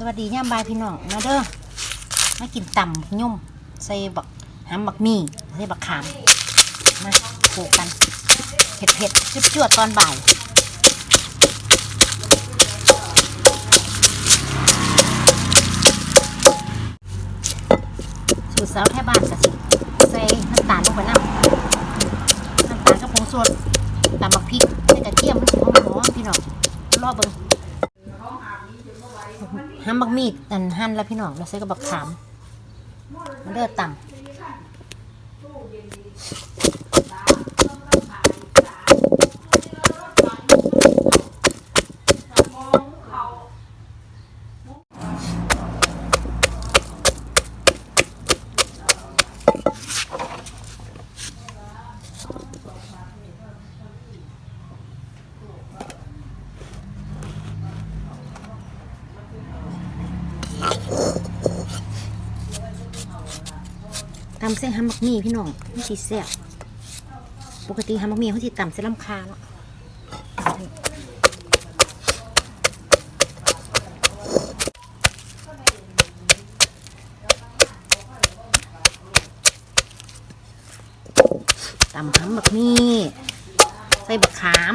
สวัสดีย่ามบายพี่น้องมาเด้อมากินต่ำยุ่มใส่บักหำบักมี่ใส่บักขามมาโขกกันเผ็ดเผ็ดจุดจวดตอนบ่ายสูตรสาวแท่บ้านกะสิใส่น้ำตาลลงไปน้ำน้ำตาลกับผงสดตำบักพริกใส่กระเทียมมันสิหอมๆพี่น้องรอเบิ่ง ห้ามบักมีดอันหั่นแล้วพี่น้องเราใส่กับบักขามมันเดือดต่ำำเส้นห้ามบักมีพี่น้องมันสีแซ่บปกติห้ามบักมีเขาสิตำเส้นลำคาเนาะตำห้ามบักมีใส่บักขาม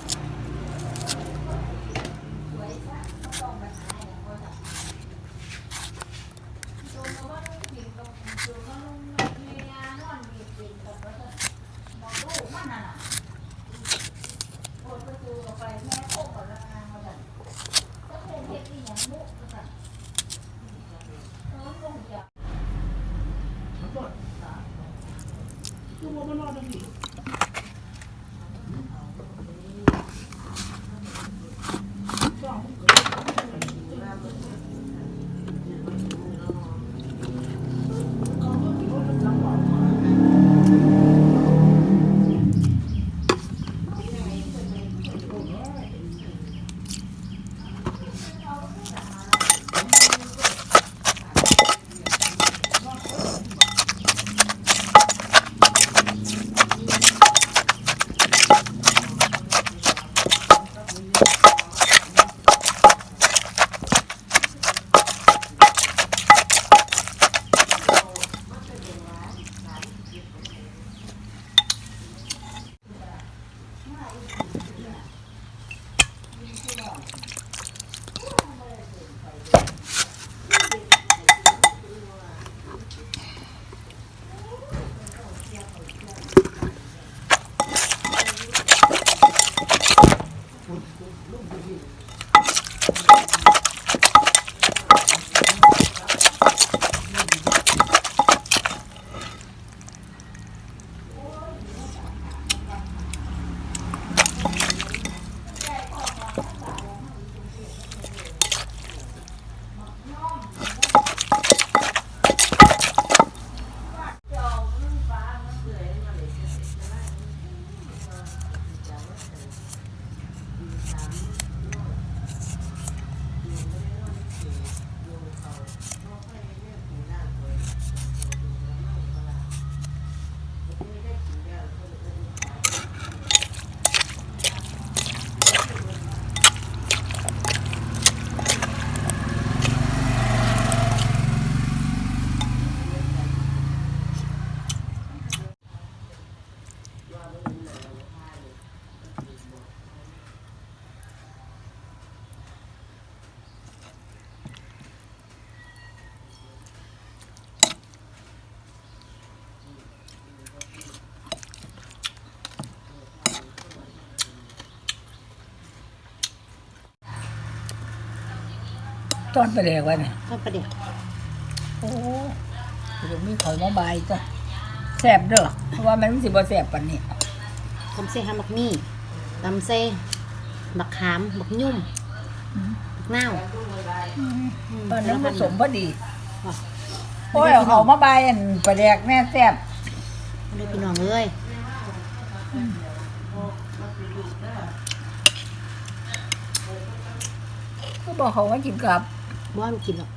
跟我们闹着呢。 ตอนไปแดกวะเนี่ยทอดปลาเด็กโอ้เดี๋ยวมีเขามาบายจ้ะแซ่บเด้อเพราะว่ามันสิบ่แซ่บปานนี้ตำเส้นหามักมี่ตำเส้นบักขามบักยุ่มบักนาวตอนนั้นผสมพอดีว่ะโอ้ยเอาเขามาบายอันไปแดกแน่แซ่บไม่ได้พี่น้องเอ้ยก็บอกเขาว่ากินกับ บ้านกกินหรอก